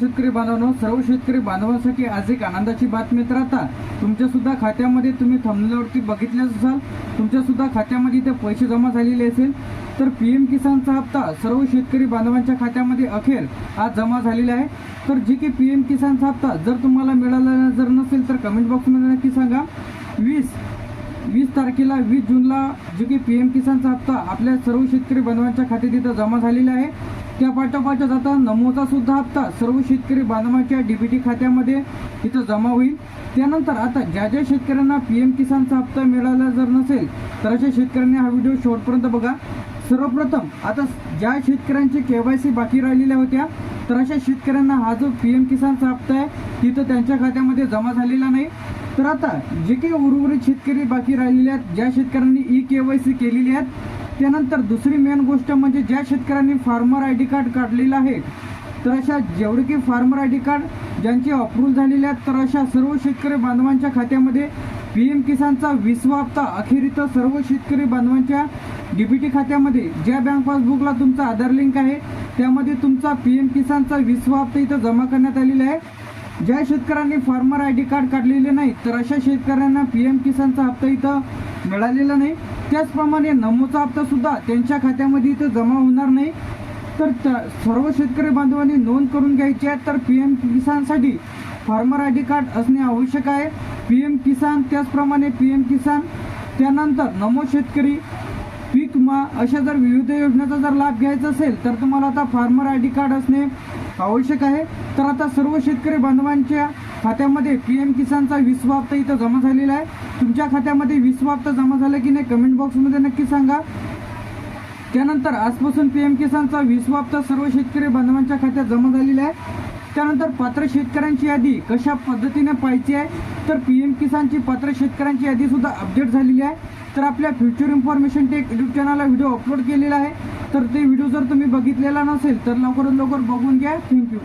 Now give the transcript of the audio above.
शेतकरी बांधवांनो सर्व शेतकरी बांधवांसाठी आज एक आनंदाची बातमी तर आता तुमच्या सुद्धा खात्यामध्ये तुम्ही थंबनेलवरती बघितलेच असाल. तुमच्या सुद्धा खात्यामध्ये ते पैसे जमा झालेले असेल. तर पी एम किसानचा हप्ता सर्व शेतकरी बांधवांच्या खात्यामध्ये अखेर आज जमा झालेला आहे. तर जे की पी एम किसानचा हप्ता जर तुम्हाला मिळाला जर नसेल तर कमेंट बॉक्समध्ये नक्की सांगा. वीस वीस तारखेला वीस जूनला जो की पी एम किसानचा हप्ता आपल्या सर्व शेतकरी बांधवांच्या खात्यात तिथं जमा झालेला आहे. त्या पाठोपाठच आता नमोचा सुद्धा हप्ता सर्व शेतकरी बांधवांच्या डीबीटी खात्यामध्ये इथं जमा होईल. त्यानंतर आता ज्या ज्या शेतकऱ्यांना पी एम किसानचा हप्ता मिळाला जर नसेल तर अशा शेतकऱ्यांनी हा व्हिडिओ शेवटपर्यंत बघा. सर्वप्रथम आता ज्या शेतकऱ्यांची के वाय सी बाकी राहिलेल्या होत्या तर अशा शेतकऱ्यांना हा जो पी एम किसानचा हप्ता आहे तिथं त्यांच्या खात्यामध्ये जमा झालेला नाही. तर आता जे काही उर्वरित शेतकरी बाकी राहिलेले आहेत ज्या शेतकऱ्यांनी ई के वाय सी केलेली आहेत त्यानंतर दुसरी मेन गोष्ट म्हणजे ज्या शेतकऱ्यांनी फार्मर आय डी कार्ड काढलेलं आहे तर अशा जेवढे की फार्मर आय डी कार्ड ज्यांचे अप्रूव्ह झालेले आहेत तर अशा सर्व शेतकरी बांधवांच्या खात्यामध्ये पी एम किसानचा विसवा हप्ता अखेरीत सर्व शेतकरी बांधवांच्या डीबीटी खात्यामध्ये ज्या बँक पासबुकला तुमचा आधार लिंक आहे त्यामध्ये तुमचा पी एम किसानचा विसवा हप्ता इथं जमा करण्यात आलेला आहे. ज्या शेतकऱ्यांनी फार्मर आय डी कार्ड काढलेले नाही तर अशा शेतकऱ्यांना पी एम किसानचा हप्ता इथं मिळालेला नाही. त्याचप्रमाणे नमोचा हप्ता सुद्धा त्यांच्या खात्यामध्ये इथं जमा होणार नाही. तर त्या सर्व शेतकरी बांधवांनी नोंद करून घ्यायची आहे तर पी एम किसानसाठी फार्मर आय डी कार्ड असणे आवश्यक आहे. पी एम किसान त्याचप्रमाणे पी एम किसान त्यानंतर नमो शेतकरी पीक विमा अशा जर विविध योजनेचा जर लाभ घ्यायचा असेल तर तुम्हाला आता फार्मर आय डी कार्ड असणे आवश्यक आहे. तर आता सर्व शेतकरी बांधवांच्या खात्यामध्ये पी एम किसानचा विसवा हप्ता इथं जमा झालेला आहे. तुमच्या खात्यामध्ये विसवा हप्ता जमा झाला की नाही कमेंट बॉक्समध्ये नक्की सांगा. त्यानंतर आजपासून पी एम किसानचा विसवा हप्ता सर्व शेतकरी बांधवांच्या खात्यात जमा झालेला आहे. त्यानंतर पात्र शेतकऱ्यांची यादी कशा पद्धतीने पाहायची आहे? तर पी एम किसानची पात्र शेतकऱ्यांची यादीसुद्धा अपडेट झालेली आहे. तर आपल्या फ्युचर इन्फॉर्मेशन टेक यूट्यूब चॅनलला व्हिडिओ अपलोड केलेला आहे. तर ते व्हिडिओ जर तुम्ही बघितलेला नसेल तर लवकरात लवकर बघून घ्या. थँक्यू